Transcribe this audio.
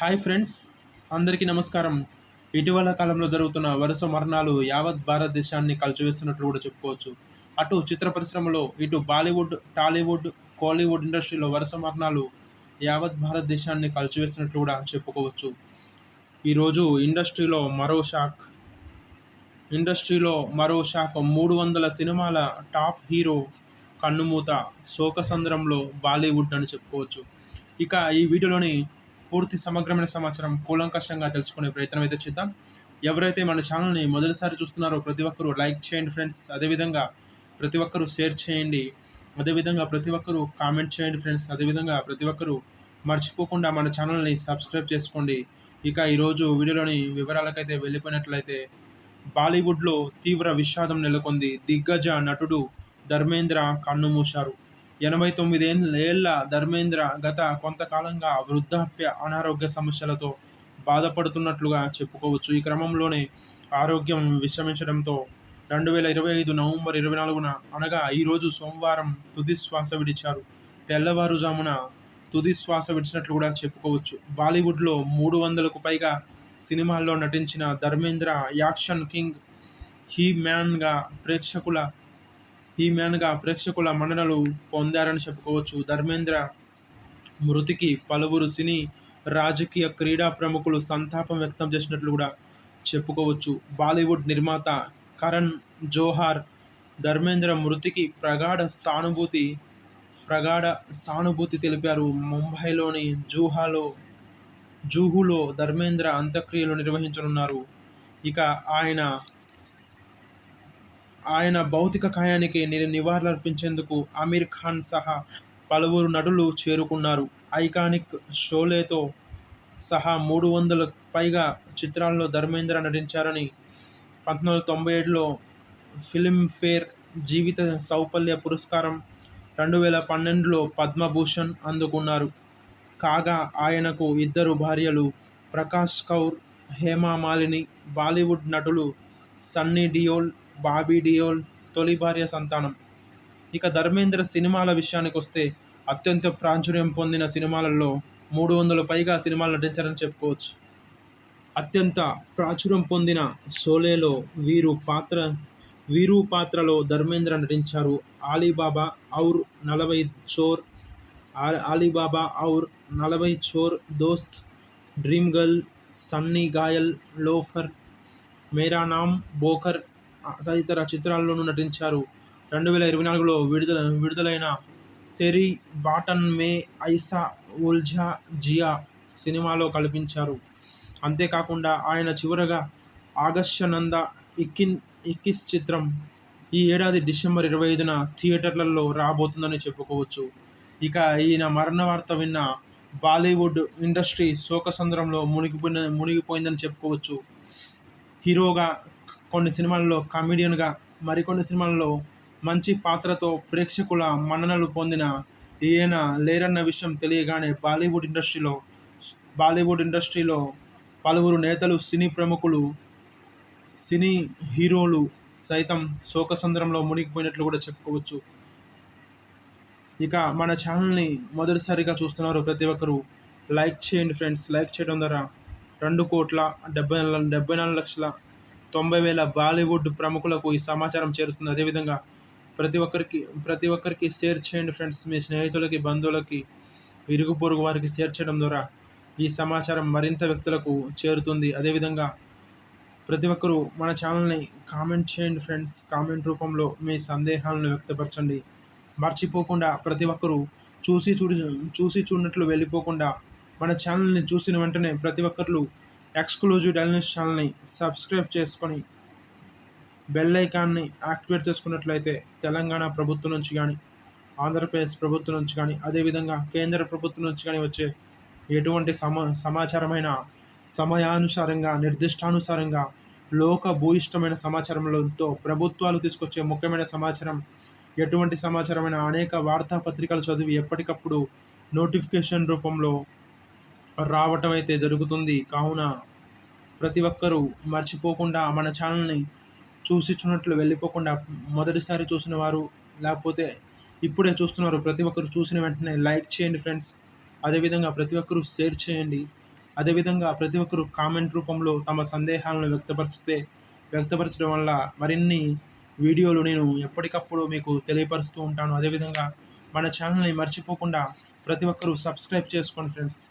Hi friends అందరికీ నమస్కారం. ఇటీవల కాలంలో జరుగుతున్న వరుస మరణాలు యావత్ భారతదేశాన్ని కలిచివేస్తున్నట్లు కూడా చెప్పుకోవచ్చు. అటు చిత్ర పరిశ్రమలో ఇటు బాలీవుడ్ టాలీవుడ్ కోలీవుడ్ ఇండస్ట్రీలో వరుస మరణాలు యావత్ భారతదేశాన్ని కలిచివేస్తున్నట్లు కూడా చెప్పుకోవచ్చు. ఈరోజు ఇండస్ట్రీలో మరో షాక్. ఇండస్ట్రీలో మరో షాక్. మూడు వందల సినిమాల టాప్ హీరో కన్నుమూత శోకసంద్రంలో బాలీవుడ్ అని చెప్పుకోవచ్చు. ఇక ఈ వీడియోలోని పూర్తి సమగ్రమైన సమాచారం కూలంకషంగా తెలుసుకునే ప్రయత్నం అయితే చేద్దాం. ఎవరైతే మన ఛానల్ని మొదటిసారి చూస్తున్నారో ప్రతి ఒక్కరూ లైక్ చేయండి ఫ్రెండ్స్. అదేవిధంగా ప్రతి ఒక్కరూ షేర్ చేయండి. అదేవిధంగా ప్రతి ఒక్కరూ కామెంట్ చేయండి ఫ్రెండ్స్. అదేవిధంగా ప్రతి ఒక్కరూ మర్చిపోకుండా మన ఛానల్ని సబ్స్క్రైబ్ చేసుకోండి. ఇక ఈరోజు వీడియోలోని వివరాలకైతే వెళ్ళిపోయినట్లయితే బాలీవుడ్లో తీవ్ర విషాదం నెలకొంది. దిగ్గజ నటుడు ధర్మేంద్ర కన్నుమూశారు. ఎనభై తొమ్మిది ఏళ్ళ ధర్మేంద్ర గత కొంతకాలంగా వృద్ధాప్య అనారోగ్య సమస్యలతో బాధపడుతున్నట్లుగా చెప్పుకోవచ్చు. ఈ క్రమంలోనే ఆరోగ్యం విశ్రమించడంతో రెండు వేల ఇరవై ఐదు నవంబర్ ఇరవై నాలుగున అనగా ఈరోజు సోమవారం తుది శ్వాస విడిచారు. తెల్లవారుజామున తుది శ్వాస విడిచినట్లు కూడా చెప్పుకోవచ్చు. బాలీవుడ్లో మూడు వందలకు పైగా సినిమాల్లో నటించిన ధర్మేంద్ర యాక్షన్ కింగ్ హీ మ్యాన్గా ప్రేక్షకుల ఈ మ్యాన్గా ప్రేక్షకుల మన్ననలు పొందారని చెప్పుకోవచ్చు. ధర్మేంద్ర మృతికి పలువురు సినీ రాజకీయ క్రీడా ప్రముఖులు సంతాపం వ్యక్తం చేసినట్లు కూడా చెప్పుకోవచ్చు. బాలీవుడ్ నిర్మాత కరణ్ జోహార్ ధర్మేంద్ర మృతికి ప్రగాఢ స్థానుభూతి ప్రగాఢ సానుభూతి తెలిపారు. ముంబైలోని జూహాలో జూహులో ధర్మేంద్ర అంత్యక్రియలు నిర్వహించనున్నారు. ఇక ఆయన ఆయన భౌతిక కాయానికి నివాళులర్పించేందుకు అమీర్ ఖాన్ సహా పలువురు నటులు చేరుకున్నారు. ఐకానిక్ షోలేతో సహా మూడు వందల పైగా చిత్రాల్లో ధర్మేంద్ర నటించారని పంతొమ్మిది వందల తొంభై ఏడులో ఫిలింఫేర్ జీవిత సౌపల్య పురస్కారం రెండు వేల పన్నెండులో పద్మభూషణ్ అందుకున్నారు. కాగా ఆయనకు ఇద్దరు భార్యలు ప్రకాష్ కౌర్ హేమా మాలిని బాలీవుడ్ నటులు సన్నీ డియోల్ బాబీ డియోల్ తొలి భార్య సంతానం. ఇక ధర్మేంద్ర సినిమాల విషయానికి వస్తే అత్యంత ప్రాచుర్యం పొందిన సినిమాలలో మూడు వందల పైగా సినిమాలు నటించారని చెప్పుకోవచ్చు. అత్యంత ప్రాచుర్యం పొందిన సోలేలో వీరు పాత్ర వీరు పాత్రలో ధర్మేంద్ర నటించారు. ఆలీబాబా ఔర్ నలభై చోర్ ఆలీబాబా ఔర్ నలభై చోర్ Dost Dream Girl Sunny Ghayal Loafer Mera Naam Joker తదితర చిత్రాల్లోనూ నటించారు. రెండు వేల ఇరవై నాలుగులో విడుదల విడుదలైన తెరీ బాటన్ మే ఐసా ఉల్జా జియా సినిమాలో కల్పించారు. అంతేకాకుండా ఆయన చివరగా ఆగస్యనంద ఇక్కిన్ ఇక్కిస్ చిత్రం ఈ ఏడాది డిసెంబర్ ఇరవై ఐదున థియేటర్లలో రాబోతుందని చెప్పుకోవచ్చు. ఇక ఈయన మరణ వార్త విన్న బాలీవుడ్ ఇండస్ట్రీ శోకసంద్రంలో మునిగిపోయిన మునిగిపోయిందని చెప్పుకోవచ్చు. హీరోగా కొన్ని సినిమాల్లో కామెడియన్గా మరికొన్ని సినిమాల్లో మంచి పాత్రతో ప్రేక్షకుల మన్ననలు పొందిన ఈయన లేరన్న విషయం తెలియగానే బాలీవుడ్ ఇండస్ట్రీలో బాలీవుడ్ ఇండస్ట్రీలో పలువురు నేతలు సినీ ప్రముఖులు సినీ హీరోలు సైతం శోకసంద్రంలో మునిగిపోయినట్లు కూడా చెప్పుకోవచ్చు. ఇక మన ఛానల్ని మొదటిసారిగా చూస్తున్నారు ప్రతి ఒక్కరు. లైక్ చేయండి ఫ్రెండ్స్. లైక్ చేయడం ద్వారా రెండు కోట్ల డెబ్బై డెబ్బై నాలుగు లక్షల తొంభై వేల బాలీవుడ్ ప్రముఖులకు ఈ సమాచారం చేరుతుంది. అదేవిధంగా ప్రతి ఒక్కరికి ప్రతి ఒక్కరికి షేర్ చేయండి ఫ్రెండ్స్. మీ స్నేహితులకి బంధువులకి ఇరుగు పొరుగు వారికి షేర్ చేయడం ద్వారా ఈ సమాచారం మరింత వ్యక్తులకు చేరుతుంది. అదేవిధంగా ప్రతి ఒక్కరూ మన ఛానల్ని కామెంట్ చేయండి ఫ్రెండ్స్. కామెంట్ రూపంలో మీ సందేహాలను వ్యక్తపరచండి. మర్చిపోకుండా ప్రతి ఒక్కరూ చూసి చూడి చూసి చూడనట్లు వెళ్ళిపోకుండా మన ఛానల్ని చూసిన వెంటనే ప్రతి ఒక్కరు ఎక్స్క్లూజివ్ డైలనస్ ఛానల్ని సబ్స్క్రైబ్ చేసుకొని బెల్ ఐకాన్ని యాక్టివేట్ చేసుకున్నట్లయితే తెలంగాణ ప్రభుత్వం నుంచి కానీ ఆంధ్రప్రదేశ్ ప్రభుత్వం నుంచి కానీ అదేవిధంగా కేంద్ర ప్రభుత్వం నుంచి కానీ వచ్చే ఎటువంటి సమా సమాచారమైన సమయానుసారంగా నిర్దిష్టానుసారంగా లోక భూయిష్టమైన సమాచారంతో ప్రభుత్వాలు తీసుకొచ్చే ముఖ్యమైన సమాచారం ఎటువంటి సమాచారమైన అనేక వార్తాపత్రికలు చదివి ఎప్పటికప్పుడు నోటిఫికేషన్ రూపంలో రావటం అయితే జరుగుతుంది. కావున ప్రతి ఒక్కరూ మర్చిపోకుండా మన ఛానల్ని చూసి చూసినట్లు వెళ్ళిపోకుండా మొదటిసారి చూసిన వారు లేకపోతే ఇప్పుడే చూస్తున్నారు ప్రతి ఒక్కరు చూసిన వెంటనే లైక్ చేయండి ఫ్రెండ్స్. అదేవిధంగా ప్రతి ఒక్కరూ షేర్ చేయండి. అదేవిధంగా ప్రతి ఒక్కరు కామెంట్ రూపంలో తమ సందేహాలను వ్యక్తపరిస్తే వ్యక్తపరచడం వల్ల మరిన్ని వీడియోలు నేను ఎప్పటికప్పుడు మీకు తెలియపరుస్తూ ఉంటాను. అదేవిధంగా మన ఛానల్ని మర్చిపోకుండా ప్రతి ఒక్కరూ సబ్స్క్రైబ్ చేసుకోండి ఫ్రెండ్స్.